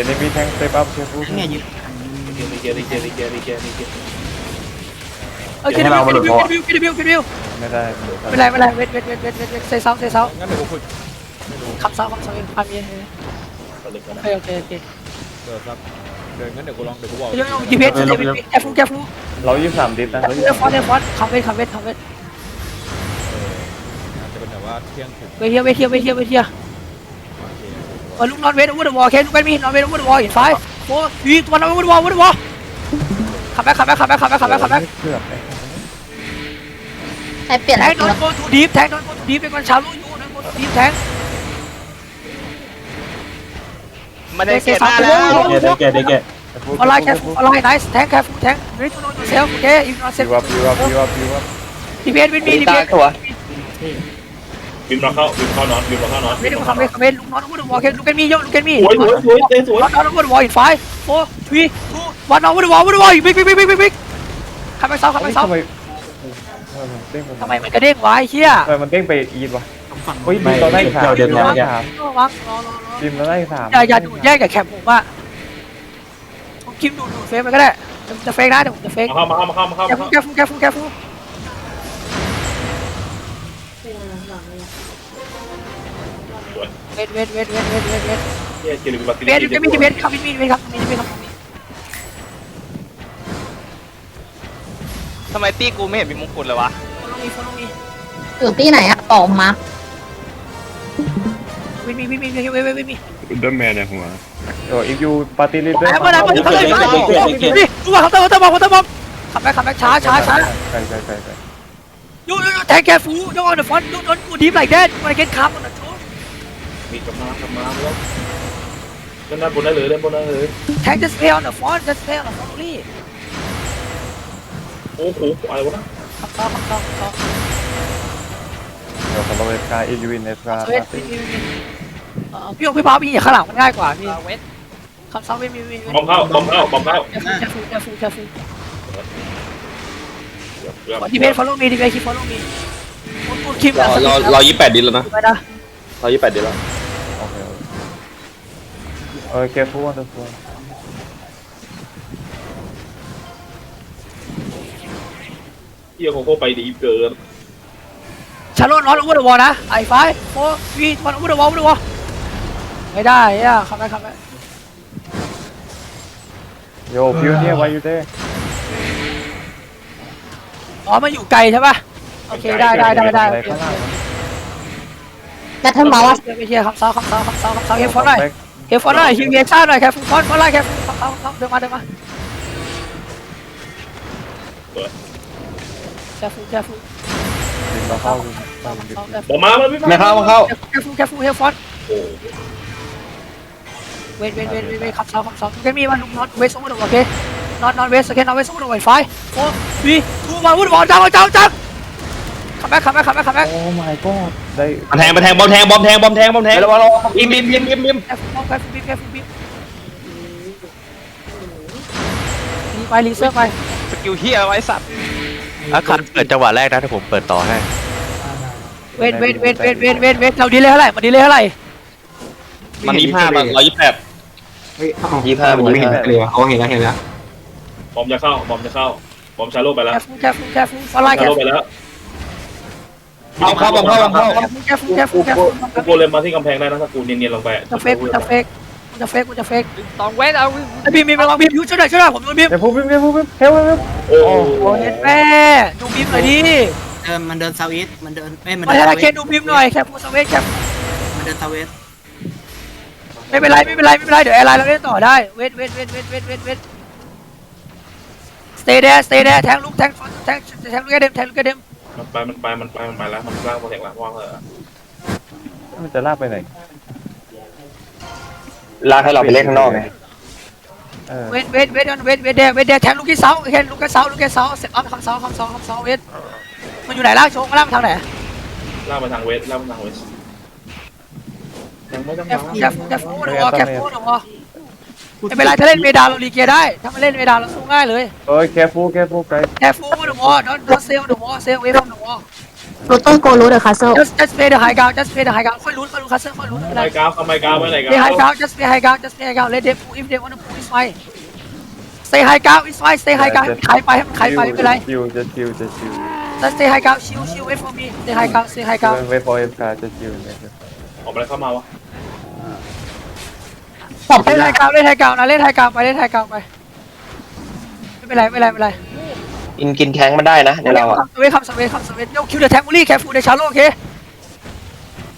enemy tank step up careful เนี่ยยืนรีเกียร์รีเกียร์รีเกียร์รีเกียร์รีเกียร์เออคิดวิวคิดวิวคิดวิวคิดวิวคิดวิวไม่ได้ไม่เป็นไรไม่เป็นไรเวทเวทเวทเวทเวทเวทเซซัสเซซัสงั้นเดี๋ยวกูฝึกขับเซาขับเซาเองพามีเองก็เลยกันโอนะเคโอเคโอเคเดี๋ยวครับเดี๋ยวงั้นเดี๋ยวกูลองเดี๋ยวกูบอกโยโย่ดีเพสแคฟูแคฟูเรายี่สิบสามดิสนะเรายี่เอสิฟบฟอนเอฟฟอนคัมเวทคัมเวทคัมเวทอาจจะเป็นแบบว่าเที่ยงถึงเวทีเวทีเวทีเวทีโอเค เออลูกนอนเวทอูดวอลแค่ลูกเป็นมีนอนเวทอูดวอลอินไฟโอ้ยตัวนอนอูดวอลอูดวอลคัมแบ็คคัมแบ็คคัมแบ็คคัมแบ็คคัมแบ็คคัมแบ็คเกือบไปใครเปลี่ยนแทอะงไรโดนโกทูดีฟแทงโดนโกทูดีฟเป็นคนชาวลูกยูโดนโกทูดีฟแทงไม่ได้เกียร์หน้าแล้วได้แก่ได้แก่อะไรแคฟูอะไรไนส์แทงแคฟูแทงรีทูโนยูเซลโอเคอีนอนเซลยูอัพยูอัพยูอัพยูอัพดีเพสวินมีดีเพส บิมเราเข้าบิมเข้านอนบิมเราเข้านอนเวทคัมเวทคัมเวทลูกนอนอูดวอลแค่ลูกเป็นมีโยลูกเป็นมีสวยสวยสวยเต้สวยนอนอูดวอลอินไฟโอ้ทวีทูวันนอนอูดวอลอูดวอลบิ๊กบิ๊กบิ๊กบิ๊กบิ๊กคัมแบ็คเซาคัมแบ็คเซาทำไมมันเด้งทำไมมันกระเด้งวะไอ้เหี้ยทำไมมันเด้งไปอีทวะผมฝั่งเฮ้ยบิมเราได้สามเดี๋ยวเดี๋ยวเดี๋ยวสามก็วังรอรอรอบิมเราได้สามอย่าอย่าดูแยกกับแคปผมว่าผมคิมดูดูเฟซมันก็ได้จะเฟกนะเดี๋ยวผมจะเฟกมาเข้ามาเข้ามาเข้ามาเข้าแคมาฟูเข้าแคฟูแคฟู แคฟูเวทเวทเวทเวทเวทเวทเวทเกียร์เกียร์บิบัตเวทจะมีเวทครับมีมีเวทครับมีมีครับทำไมตี้กูไม่เห็นมีมงกุฎเลยวะลงมีฟลงมีอยู่ที่ไหนอะตอบมามีมีมีมีมีเวทเวทเวทมีโอ้อียูปาร์ตี้ลิเดอร์ไอ้เมื่อไหร่เมื่อไหร่เมื่อไหร่นี่ดูว่าเขาเติมเติมบอลเขาเติมบอลขับไปขับไปช้าช้าช้า ใช่ใช่ใช่ใช่ ยูยูแทงแคฟูยูออนเดอะฟอนต์ยูโดนกูดีฟไลค์แดนมันเก็ตคัมมันโชว์มีกลับมากลับมาแล้วเล่นด้านบนได้เลยเล่นบนได้เลยแทง just play on the font just play on the font only โอ้โหอะไรวะนะขับต่อขับต่อขับต่อเดี๋ยวของเราเป็นการอีวินเอสการ์เวทมีมีมีเอ่อพี่โอพี่พาวพี่ข้างหลังมันง่ายกว่าพี่เวทขับซ้ำไม่มีมีบอมเข้าบอมเข้าบอมเข้าแคฟูแคฟูแคฟู เกือบดีเพส follow me ดีเพสคิด follow me คุณคุณคิมเราเราเรายี่แปดดินแล้วนะไปนะเรายี่แปดดินแล้วโอเคเออแกฟูวันเดอร์ฟูเกียร์โคโค่ไปดีเกินชาร์ลนอตอูเดอร์วอลนะไอ้ไฟโฟวีวันอูเดอร์วอลอูเดอร์วอลไม่ได้อะขับไปขับไปโยพิวเนี่ยไว้ อยู่เด้อ๋อมันอยู่ไกลใช่ป่ะโอเคได้ได้ได้ได้อะไรข้างล่างแบทเทิลมาว่าไปเชียร์คำซ้อคำซ้อคำซ้อคำซ้อเฮฟฟอนหน่อยเฮฟฟอนหน่อยฮิวเยซ่าหน่อยแคฟูฟอนฟอนไล่แคฟูคำซ้อคำซ้อเดินมาเดินมาแคฟูแคฟูบินเราเข้าคำซ้อแคฟูบอมมามันไม่ไม่เข้าไม่เข้าแคฟูแคฟูเฮฟฟอนโอ้เวทเวทเวทเวทคำซ้อคำซ้อแกมีมันลุกน็อตเวทสู้มันโอเคนอตนอตเวสโอเค นอตเวสสู้มันไวไฟโฟวีทูมาวุ้นบอลจังจังจังคัมแบ็คคัมแบ็คคัมแบ็คคัมแบ็คโอ้ my god ได้มาแทงมาแทงบอมแทงบอมแทงบอมแทงบอมแทงแล้วเราบิมบิมบิมบิมบิมแคฟูแคฟูบีแคฟูบีรีไปรีเซิร์ฟไปสกิลเฮียไว้สัตว์อาคันเปิดจังหวะแรกนะถ้าผมเปิดต่อให้เวทเวทเวทเวทเวทเวทเวทเราดีเลยเท่าไหร่มาดีเลยเท่าไหร่มันยี่ห้ามันร้อยยี่แปดเฮ้ยเอ้ายี่ห้าผมไม่เห็นเลยวะเอาเห็นแล้วเห็นแล้ว บอมจะเข้า บอมจะเข้า บอมชาโลไปแล้วแคฟูแคฟูแคฟูฟอลไลแคชาโลฟูไปแล้วบอมเข้าบอมเข้าบอมเข้าแคฟูแคฟูแคฟูกูโกเลมมาที่กำแพงได้นะถ้ากูเนียนๆลงไป จะเฟกกูจะเฟกกูจะเฟกกูจะเฟกตองเวทเอาไอ้บีมบีมลองบีมยูช่วยหน่อยช่วยหน่อยผมโดนบีมแกฟูบิมแกฟูบิมเฮลเฮลโอ้โอ้เห็นแม่ดูบีมหน่อยดิเดินมันเดินเซาท์อีสมันเดินเอ้ยมันมาเดินให้เซาละท์เคนอีสดูบีมหน่อยแคฟูสเวทแคฟูมันเดินเซาท์อีสไม่เป็นไรไม่เป็นไรไม่เป็นไรเดี๋ยวแอร์ไลน์เราเล่นต่อได้เวทเวทเวทเวทเวทเวทเวท stay there stay there แทงลูกแทงแทงแทงลูกแกเดมแทงลูกแกเดมมันไปมันไปมันไปมันไปแล้วมันสร้างโปรเจกต์แล้วว่างเลยมันจะลากไปไหนลากให้เราไปเล่นข้างนอกไงเออเวทเวทเวทเวทเวทเดเวทเดแทงลูกที่เสาแทงลูกที่เสาลูกที่เสาเสร็จอัพคำเสาคำเสาคำเสาเวทมันอยู่ไหนล่างโชว์ล่างทางไหนลากไปทางเวสลากไปทางเวสยังไม่ต้องแคมาฟูแคฟูแคฟูเดี๋ยวแคฟูเดี๋ยว ไม่เป็นไรถ้าเล่นเมดาเรารีเกียร์ได้ ถ้าไม่เล่นเมดาเราสู้ง่ายเลยเอ้ยแกฟูแกฟูไกลแคฟูเดี๋ยววอลดอนดอนเซลเดี๋ยววอลเซลเวฟเดี๋ยววอลเรูเตอร์โกรูเดอะคาสเซิล just just play the high ground just play the high ground ค่อยลุ้นค่อยลุ้นคัสเซิลค่อยลุ้นไม่เป็นทำไรไมกาวทำไมกาวไปไหนกาว play high ground just play high ground just play high ground let them pull if they want to pull it's fine stay high ground it's fine stay high ground ให้มันขายไปให้มันขายไปไม่เป็นไรชิวจะชิวจะชิว just stay high ground ชิวชิว wait for me stay high ground stay high ground เวฟอเอฟคาจะชิ ตอบไปเล่นแล้ไทวยกาวเล่นไทยกาวนะเล่นไทยกาวไปเล่นไทยกาวไปไม่เป็นไรไม่เป็นไรไม่เป็นไรกินกินแข้งมันได้นะในเราอะสเวทคำสเวทคำสเวทโยคิวเดอะแทงบูลี่แคฟูเดชาโลโอเค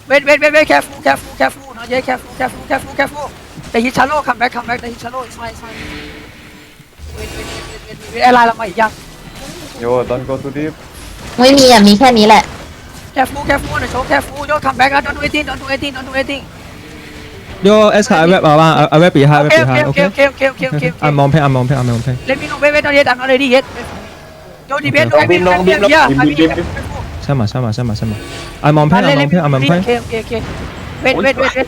เวทเวทเวทเวทแคฟูแคฟูแคฟูนะเย้แคฟูแคฟูแคฟูแคฟูแต่ฮิชาโลคัมแบ็คคัมแบ็คแต่ฮิชาโลใช่ใช่เวทเวทเวทเวทเวทแอร์ไลน์เรามาอีกยังโย don't go too deep ไม่มีอะมีแค่นี้แหละแคฟูแคฟูนะโชว์แคฟูโยคัมแบ็คแล้ว don't do anything don't do anything don't do anything โยเอสขาเว็บเอาว่าเอาเว็บปีห้าโอเว็บเคปีโอห้าเคโอโอเคเคโอเค Yo, es a web, a, a web y a web y a okay, okay, okay, okay, okay, okay. I'm on pay, I'm on pay, I'm on pay. Let me know, wait, wait, not yet, I'm already yet. Yo, the bed, I mean, I mean, yeah, I mean, sama, sama, sama, sama. I'm on pay, I'm on pay, I'm on pay. Okay, okay, okay. Wait, wait, wait, wait.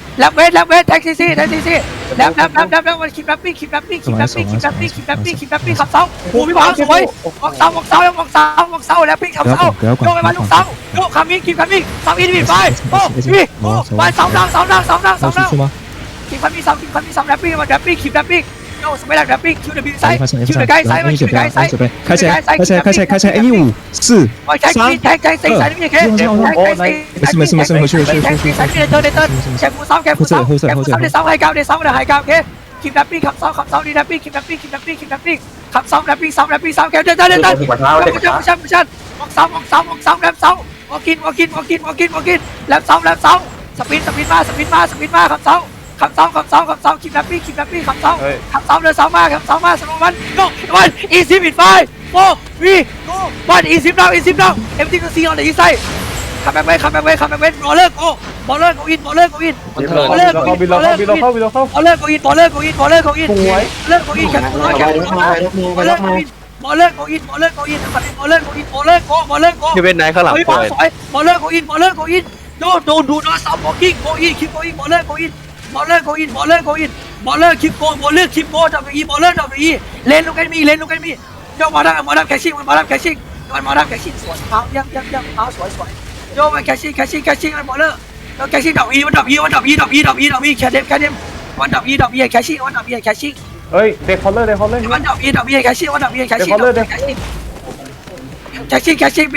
รับเวทรับเวทแท็กซี่ซี่แท็กซี่ซี่รับรับรับรับรับวันคิดรับปี้คิดรับปี้คิดรับปี้คิดรับปี้คีดรับปี้คิดรับปี้ขับเสาโอ้พี่บอลสวยออกเสาออกเสาออกเสาออกเสาแล้วพี่ขับเสาโยกไปมาลูกเสาโยกคำนี้คีดคำนี้เสาอินวิ่งไปโอ้ยโอ้ยไปเสาดังเสาดังเสาดังเสาดังคีดคำนี้เสาคีดคำนี้เสาแรปปี้มาแรปปี้คีดแรปปี้ โยสมัยหลักดับปิ้งคิวเดอะบิวไซคิวเดอะไกายไซมาคิวเดอะไกายไซ开起来，开起来，开起来，开起来！哎，一五四三，没事没事没事，回去回去回去。后撤后撤后撤。คิมดับปิ้งขับซ้อมขับซ้อมดีดับปิ้งคิมดับปิ้งคิมดับปิ้งคิมดับปิ้งขับซ้อมดับปิ้งซ้อมดับปิ้งซ้อมแกเดินเดินเดินเดินผู้ชมผู้ชมผู้ชมมองซ้อมมองซ้อมมองซ้อมแลมซ้อมมองกินมองกินมองกินมองกินมองกินแลมซ้อมแลมซ้อมสปินสปินมาสปินมาสปินมาขับซ้อม ขับเสาขับเสาขับเสาคิปแรปปี้คิปแรปปี้ขับเสาขับเสาเดินเสามาขับเสามาสโลวันโก้วันอีซิมิดไฟโฟวีโก้วันอีซิมดาวอีซิมดาวเอ็มทีก็ซีออนเดอะอีไซคัมแบ็กเวคัมแบ็กเวคัมแบ็กเวบอลเลอร์โก้บอลเลอร์โกอินบอลเลอร์โกอินบิลเข้าบิลเข้าบิลเข้าบิลเข้าบอลเลอร์โกอินบอลเลอร์โกอินบอลเลอร์โกอินบอลเลอร์โกอินแข่งน้อยแข่งน้อยบอลเลอร์โกอินบอลเลอร์โกอินบอลเลอร์โกอินบอลเลอร์โกอินบอลเลอร์โกบอลเลอร์โกที่เว้นไหนข้างหลังเฮ้ยปบล่ออลยสวยบอลเลอร์โกอินบอลเลอร์โกอินโดนโดนดูนะซับบอกกิ้งโกอินคิปโกอินบอลเลอร์โกอิน บอลเลอร์โกอินบอลเลอร์โกอินบอลเลอร์คิปโกบอลเลอร์คิปโกดับอีบอลเลอร์ดับอีเลนลูกแอนมีเลนลูกแอนมีโยมาดัมมาดัมแคชชิ่งมาดัมแคชชิ่งมันมาดัมแคชชิ่งสวยเท้ายังยังยังเท้าสวยสวยโยมาแคชชิ่งแคชชิ่งแคชชิ่งมันบอลเลอร์โยแคชชิ่งดับอีมันดับอีมันดับอีดับอีดับอีดับอีแคเดมแคเดมวันดับอีดับอีแคชชิ่งวันดับอีแคชชิ่งเฮ้ยเด็กคอลเลอร์เด็กคอลเลอร์วันดับอีดับอีแคชชิ่งวันดับอีแคชชิ่งแคชชิ่งแคชชิ่ง